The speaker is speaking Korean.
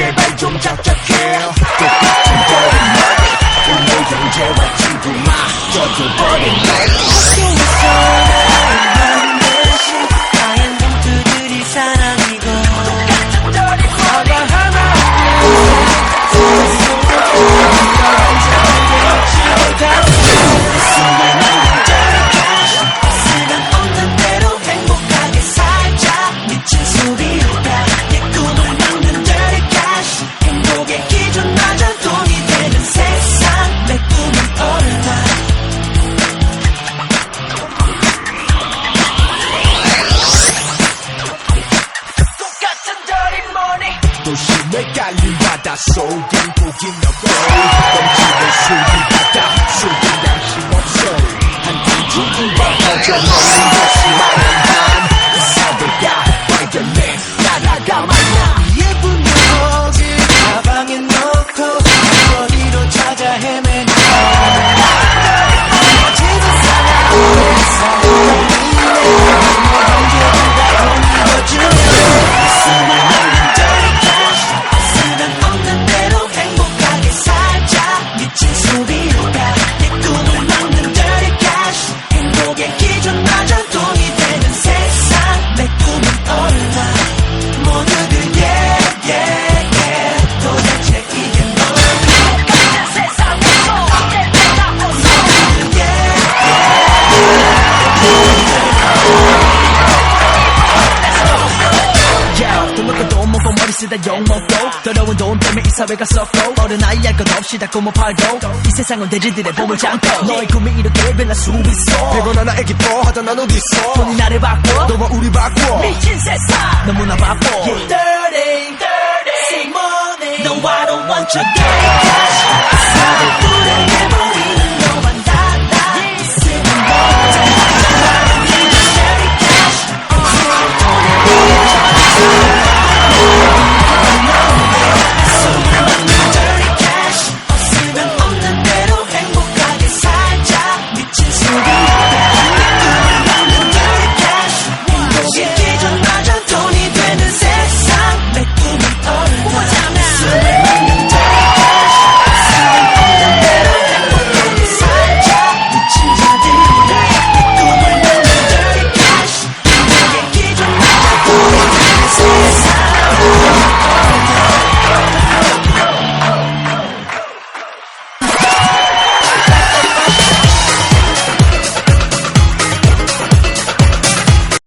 제발 좀 작작해 똑같은 거리만 우리 형제와 친구만 저도 버린 날 도심에 깔린 바다 속엔 고기 너고 넘치는 술이 바다 술이 양심 없어 한팀 죽은 밤 퍼져 멀리 조심하 머리 쓰다 욕 먹고 더러운 돈 때문에 이 사회가 썩고 어른아이 할 것 없이 다 꿈을 팔고 이 세상은 돼지들의 보물 창고 너의 꿈이 이렇게 변할 수 있어. 백원 하나에 기뻐하던 난 어딨어? 돈이 나를 바꿔 너와 우리 바꿔. 미친 세상. 너무나 바빠 dirty dirty see money. No I don't want your dirty cash 사를 불행해버려